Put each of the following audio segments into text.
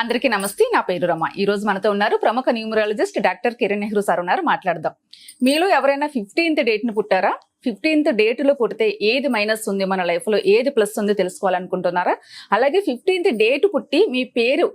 అందరికీ నమస్తే నా పేరు రమ. ఈ రోజు మనతో ఉన్నారు ప్రముఖ numerologist doctor Kiran Nehru sir ఉన్నారు మాట్లాడదాం. మీలో ఎవరైనా ఫిఫ్టీన్త్ డేట్ని పుట్టారా? ఫిఫ్టీన్త్ డేట్లో పుడితే ఏది మైనస్ ఉంది మన లైఫ్లో ఏది ప్లస్ ఉంది తెలుసుకోవాలనుకుంటున్నారా? అలాగే ఫిఫ్టీన్త్ డేట్ పుట్టి మీ పేరు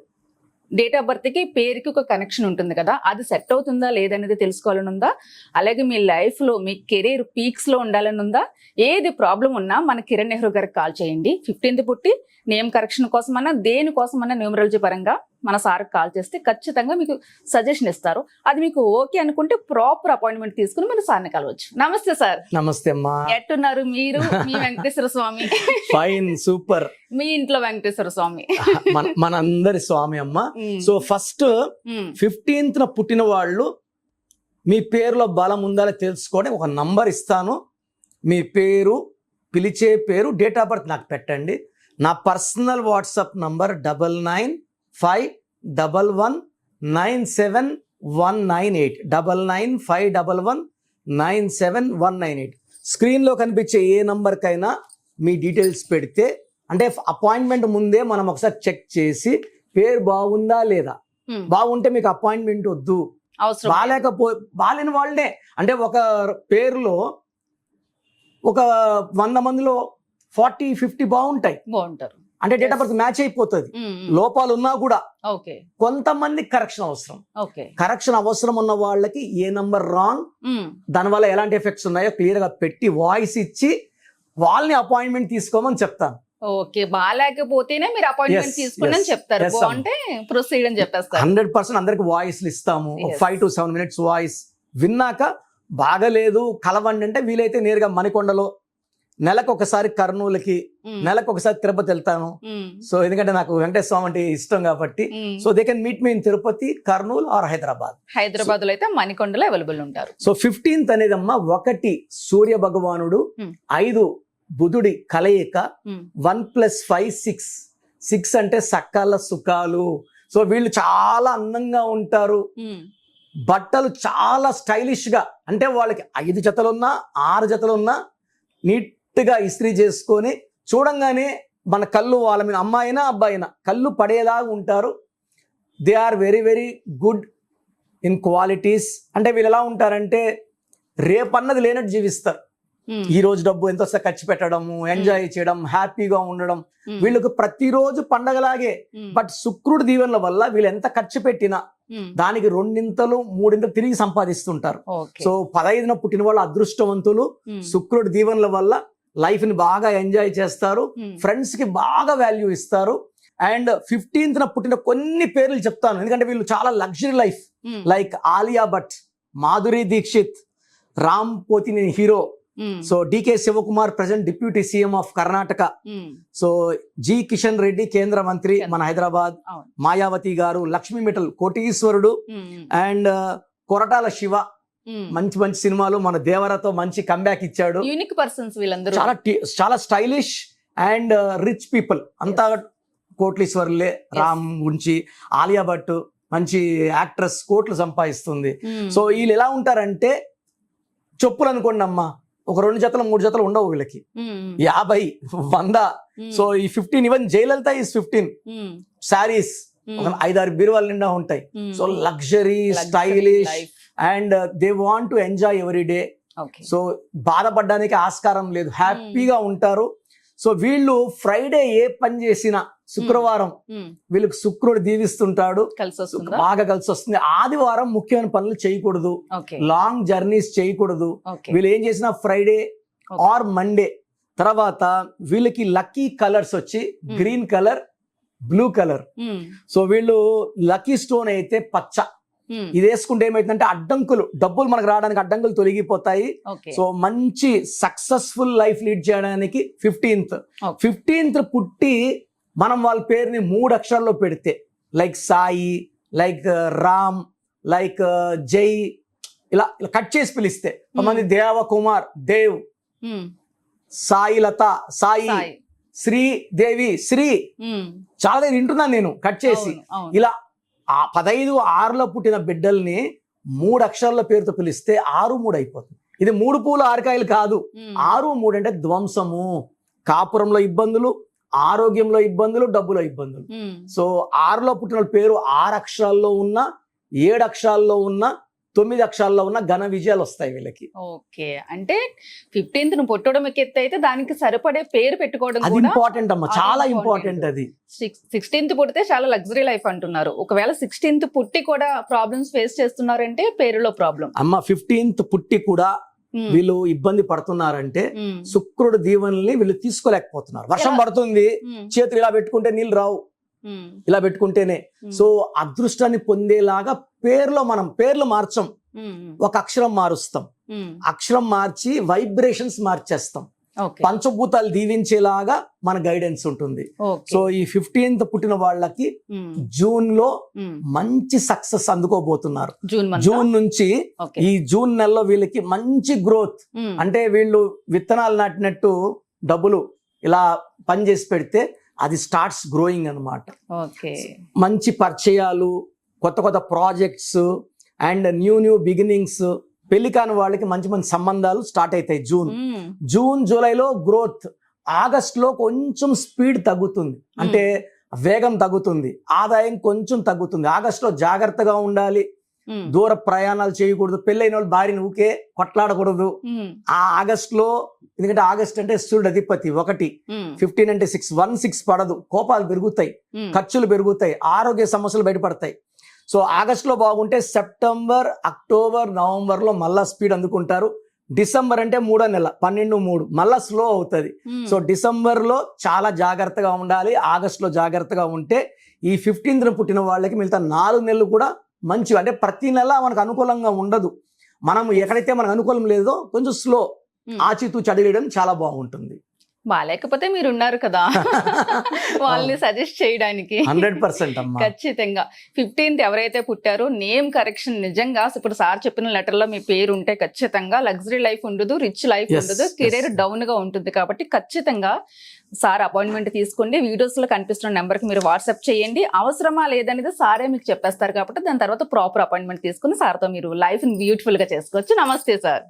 డేట్ ఆఫ్ బర్త్కి పేరుకి ఒక కనెక్షన్ ఉంటుంది కదా అది సెట్ అవుతుందా లేదనేది తెలుసుకోవాలని ఉందా? అలాగే మీ లైఫ్లో మీ కెరీర్ పీక్స్లో ఉండాలని ఉందా? ఏది ప్రాబ్లం ఉన్నా మన కిరణ్ నెహ్రూ గారికి కాల్ చేయండి. ఫిఫ్టీన్త్ పుట్టి నేమ్ కరెక్షన్ కోసమన్నా దేనికోసమన్నా న్యూమరాలజీ పరంగా మన సార్కి కాల్ చేస్తే ఖచ్చితంగా మీకు సజెషన్ ఇస్తారు. అది మీకు ఓకే అనుకుంటే ప్రాపర్ అపాయింట్మెంట్ తీసుకుని మన సార్ని కలవచ్చు. నమస్తే సార్ నమస్తే అమ్మా. ఎట్టున్నారు మీరు? మీ వెంకటేశ్వర స్వామి. ఫైన్ సూపర్ మీ ఇంట్లో వెంకటేశ్వర స్వామి. మన మనందరి స్వామి అమ్మ. సో ఫస్ట్ ఫిఫ్టీన్త్ న పుట్టిన వాళ్ళు మీ పేరులో బలం ఉందా లేదో తెలుసుకోవడం ఒక నంబర్ ఇస్తాను. మీ పేరు పిలిచే పేరు డేట్ ఆఫ్ బర్త్ నాకు పెట్టండి. నా personal WhatsApp number double nine five double one nine seven one nine eight. Double nine five double one nine seven one nine eight. స్క్రీన్లో కనిపించే ఏ నంబర్కైనా మీ డీటెయిల్స్ పెడితే అంటే అపాయింట్మెంట్ ముందే మనం ఒకసారి చెక్ చేసి పేరు బాగుందా లేదా? బాగుంటే మీకు అపాయింట్మెంట్ వద్దు. బాగాలేకపో బాగాలేని వాళ్ళనే. అంటే ఒక పేరులో ఒక వంద మందిలో ఫార్టీ ఫిఫ్టీ బాగుంటాయి. బాగుంటారు. అంటే డేట్ ఆఫ్ బర్త్ మ్యాచ్ అయిపోతుంది. ఉమ్, ఉమ్, లోపాలు ఉన్నా కూడా కొంతమంది కరెక్షన్ అవసరం. కరెక్షన్ అవసరం ఉన్న వాళ్ళకి ఏ నంబర్ రాంగ్ ఉమ్, దానివల్ల ఎలాంటి ఎఫెక్ట్స్ ఉన్నాయో క్లియర్గా పెట్టి వాయిస్ ఇచ్చి వాళ్ళని అపాయింట్మెంట్ తీసుకోమని చెప్తాను. ఓకే బాగాలేకపోతేనే మీరు అపాయింట్మెంట్ yes, చెప్తారు. బాగుంటే ప్రొసీడ్ అని చెప్పేస్తారు. హండ్రెడ్ పర్సెంట్ అందరికి వాయిస్లు ఇస్తాము. Five to seven minutes voice విన్నాక బాగలేదు కలవండి అంటే వీలైతే నేరుగా మణికొండలో నెలకు ఒకసారి కర్నూలుకి నెలకు ఒకసారి తిరుపతి వెళ్తాను. సో ఎందుకంటే నాకు వెంకటేశ్వర స్వామి అంటే ఇష్టం కాబట్టి. So they can meet me in Tirupati Kurnool or Hyderabad. హైదరాబాద్లో అయితే మణికొండలో అవైలబుల్ ఉంటారు. సో ఫిఫ్టీన్త్ అనేది అమ్మ ఒకటి సూర్య భగవానుడు. ఐదు బుధుడి కలయిక one plus five six six అంటే సకాల సుఖాలు. సో వీళ్ళు చాలా అందంగా ఉంటారు. బట్టలు చాలా స్టైలిష్గా అంటే వాళ్ళకి ఐదు జతలున్నా ఆరు జతలున్నా నీట్గా ఇస్త్రీ చేసుకొని చూడంగానే మన కళ్ళు వాళ్ళ మీద అమ్మాయినా అబ్బాయినా కళ్ళు పడేలాగా ఉంటారు. They are very very good in qualities అంటే వీళ్ళు ఎలా ఉంటారంటే రేపన్నది లేనట్టు జీవిస్తారు. ఉమ్, ఈ రోజు డబ్బు ఎంత వస్తే ఖర్చు పెట్టడము ఎంజాయ్ చేయడం హ్యాపీగా ఉండడం. ఉమ్, వీళ్ళకి ప్రతిరోజు పండగలాగే. బట్ శుక్రుడి దీవెనల వల్ల వీళ్ళు ఎంత ఖర్చు పెట్టినా దానికి రెండింతలు మూడింతలు తిరిగి సంపాదిస్తుంటారు. సో పదహైదున పుట్టిన వాళ్ళు అదృష్టవంతులు. శుక్రుడి దీవెనల వల్ల లైఫ్ని బాగా ఎంజాయ్ చేస్తారు. ఉమ్, ఫ్రెండ్స్కి బాగా వాల్యూ ఇస్తారు. అండ్ ఫిఫ్టీన్త్ న పుట్టిన కొన్ని పేర్లు చెప్తాను. ఎందుకంటే వీళ్ళు చాలా luxury life. Um, like Alia Bhatt Madhuri Dixit Ram Pothineni hero. Um, so DK Shivakumar present deputy CM of Karnataka. So G Kishan Reddy కేంద్ర మంత్రి మన హైదరాబాద్. మాయావతి గారు లక్ష్మీ మిఠల్ కోటీశ్వరుడు. అండ్ కొరటాల శివ. మంచి మంచి సినిమాలు మన దేవరతో మంచి కంబ్యాక్ ఇచ్చాడు. యూనిక్ పర్సన్స్ వీళ్ళందరూ. చాలా చాలా స్టైలిష్ అండ్ రిచ్ పీపుల్ అంతా కోట్లీశ్వర్లే రామ్ గురించి ఆలియా భట్ మంచి యాక్ట్రెస్ కోట్లు సంపాదిస్తుంది. సో వీళ్ళు ఎలా ఉంటారంటే చెప్పులు అనుకోండి అమ్మా ఒక రెండు జతలు మూడు జతలు ఉండవు వీళ్ళకి. యాభై వంద. సో ఈ fifteen even Jayalalithaa is fifteen saris ఐదారు బీరువాల నిండా ఉంటాయి. So luxury stylish. And they want to enjoy every day so బాధపడడానికి ఆస్కారం లేదు. హ్యాపీగా ఉంటారు. సో వీళ్ళు ఫ్రైడే ఏ పని చేసినా శుక్రవారం ఉమ్, వీళ్ళకి శుక్రుడు దీవిస్తుంటాడు. బాగా కలిసి వస్తుంది ఆదివారం ముఖ్యమైన పనులు చేయకూడదు. లాంగ్ జర్నీస్ చేయకూడదు. వీళ్ళు ఏం చేసినా ఫ్రైడే. ఆర్ మండే తర్వాత వీళ్ళకి లక్కీ కలర్స్ వచ్చి Hmm. Green colour blue colour so వీళ్ళు లక్కీ స్టోన్ అయితే పచ్చ. ఇది వేసుకుంటే ఏమైతుందంటే అడ్డంకులు డబ్బులు మనకు రావడానికి అడ్డంకులు తొలగిపోతాయి. సో మంచి సక్సెస్ఫుల్ లైఫ్ లీడ్ చేయడానికి ఫిఫ్టీన్త్. ఫిఫ్టీన్త్ పుట్టి మనం వాళ్ళ పేరుని మూడు అక్షరాల్లో పెడితే like Sai like Ram like Jai ఇలా ఇలా కట్ చేసి పిలిస్తే కొంతమంది దేవ కుమార్ దేవ్ సాయి లత సాయి శ్రీ దేవి శ్రీ. చాలా వింటున్నాను నేను కట్ చేసి. ఇలా ఆ పదహైదు ఆరులో పుట్టిన బిడ్డల్ని మూడు అక్షరాల పేరుతో పిలిస్తే ఆరు మూడు అయిపోతుంది. ఇది మూడు పూలు ఆరుకాయలు కాదు. ఆరు మూడు అంటే ధ్వంసము. కాపురంలో ఇబ్బందులు ఆరోగ్యంలో ఇబ్బందులు డబ్బులో ఇబ్బందులు. సో ఆరులో పుట్టిన పేరు ఆరు అక్షరాల్లో ఉన్న ఏడు అక్షరాల్లో ఉన్న తొమ్మిది అక్షరాల్లో ఉన్న ఘన విజయాలు వస్తాయి వీళ్ళకి. ఓకే. అంటే ఫిఫ్టీన్త్ను పుట్టడం ఎత్తు అయితే దానికి సరిపడే పేరు పెట్టుకోవడం అది ఇంపార్టెంట్ అమ్మా. చాలా. ఇంపార్టెంట్ అది. సిక్స్టీన్త్ పుడితే చాలా లగ్జరీ లైఫ్ అంటున్నారు. ఒకవేళ సిక్స్టీన్త్ పుట్టి కూడా ప్రాబ్లమ్స్ ఫేస్ చేస్తున్నారంటే పేరులో ప్రాబ్లం అమ్మ ఫిఫ్టీన్త్ పుట్టి కూడా వీళ్ళు ఇబ్బంది పడుతున్నారంటే శుక్రుడు దీవెనల్ని వీళ్ళు తీసుకోలేకపోతున్నారు. వర్షం? పడుతుంది. చేతులు ఇలా పెట్టుకుంటే నీళ్ళు రావు. ఇలా పెట్టుకుంటేనే. సో అదృష్టాన్ని పొందేలాగా పేర్లో మనం పేర్లు మార్చం. ఒక అక్షరం మారుస్తాం. అక్షరం మార్చి వైబ్రేషన్స్ మార్చేస్తాం. పంచభూతాలు దీవించేలాగా మన గైడెన్స్ ఉంటుంది. సో ఈ ఫిఫ్టీన్త్ పుట్టిన వాళ్ళకి జూన్లో మంచి సక్సెస్ అందుకోబోతున్నారు. జూన్ నుంచి ఈ జూన్ నెలలో వీళ్ళకి మంచి గ్రోత్. అంటే వీళ్ళు విత్తనాలు నాటినట్టు డబ్బులు ఇలా పని చేసి పెడితే అది స్టార్ట్స్ గ్రోయింగ్ అన్నమాట. ఓకే. మంచి పరిచయాలు కొత్త కొత్త projects and new new beginnings పెళ్ళి కాని వాళ్ళకి మంచి మంచి సంబంధాలు స్టార్ట్ అవుతాయి జూన్ జూన్ జూలైలో గ్రోత్ ఆగస్ట్లో కొంచెం స్పీడ్ తగ్గుతుంది. అంటే వేగం తగ్గుతుంది. ఆదాయం కొంచెం తగ్గుతుంది. ఆగస్ట్లో జాగ్రత్తగా ఉండాలి. దూర ప్రయాణాలు చేయకూడదు. పెళ్ళైన వాళ్ళు భార్యను ఊకే కొట్లాడకూడదు. ఆ ఆగస్ట్లో ఎందుకంటే ఆగస్ట్ అంటే సూర్యుడు అధిపతి ఒకటి. ఫిఫ్టీన్ అంటే సిక్స్. వన్ సిక్స్ పడదు. కోపాలు పెరుగుతాయి. ఖర్చులు పెరుగుతాయి. ఆరోగ్య సమస్యలు బయటపడతాయి. సో ఆగస్ట్లో బాగుంటే సెప్టెంబర్ అక్టోబర్ నవంబర్లో మళ్ళా స్పీడ్ అందుకుంటారు. డిసెంబర్ అంటే మూడో నెల. పన్నెండు మూడు. మళ్ళా స్లో అవుతుంది. సో డిసెంబర్లో చాలా జాగ్రత్తగా ఉండాలి. ఆగస్ట్లో జాగ్రత్తగా ఉంటే ఈ ఫిఫ్టీన్త్ పుట్టిన వాళ్ళకి మిగతా నాలుగు నెలలు కూడా మంచివి. అంటే ప్రతి నెల మనకు అనుకూలంగా ఉండదు. మనం ఎక్కడైతే మనకు అనుకూలం లేదో కొంచెం స్లో ఆచితూ చదివేయడం చాలా బాగుంటుంది. బాగాలేకపోతే మీరు ఉన్నారు కదా. వాళ్ళని సజెస్ట్ చేయడానికి. హండ్రెడ్ పర్సెంట్ ఖచ్చితంగా. ఫిఫ్టీన్త్ ఎవరైతే పుట్టారో నేమ్ కరెక్షన్ నిజంగా ఇప్పుడు సార్ చెప్పిన లెటర్లో మీ పేరు ఉంటే ఖచ్చితంగా లగ్జరీ లైఫ్ ఉండదు రిచ్ లైఫ్ ఉండదు. కెరీర్ డౌన్గా ఉంటుంది కాబట్టి ఖచ్చితంగా సార్ అపాయింట్మెంట్ తీసుకోండి. వీడియోస్లో కనిపిస్తున్న నెంబర్కి మీరు వాట్సాప్ చేయండి. అవసరమా లేదనేది సారే మీకు చెప్పేస్తారు కాబట్టి దాని తర్వాత ప్రాపర్ అపాయింట్మెంట్ తీసుకుని సార్తో మీరు లైఫ్ బ్యూటిఫుల్గా చేసుకోవచ్చు. నమస్తే సార్.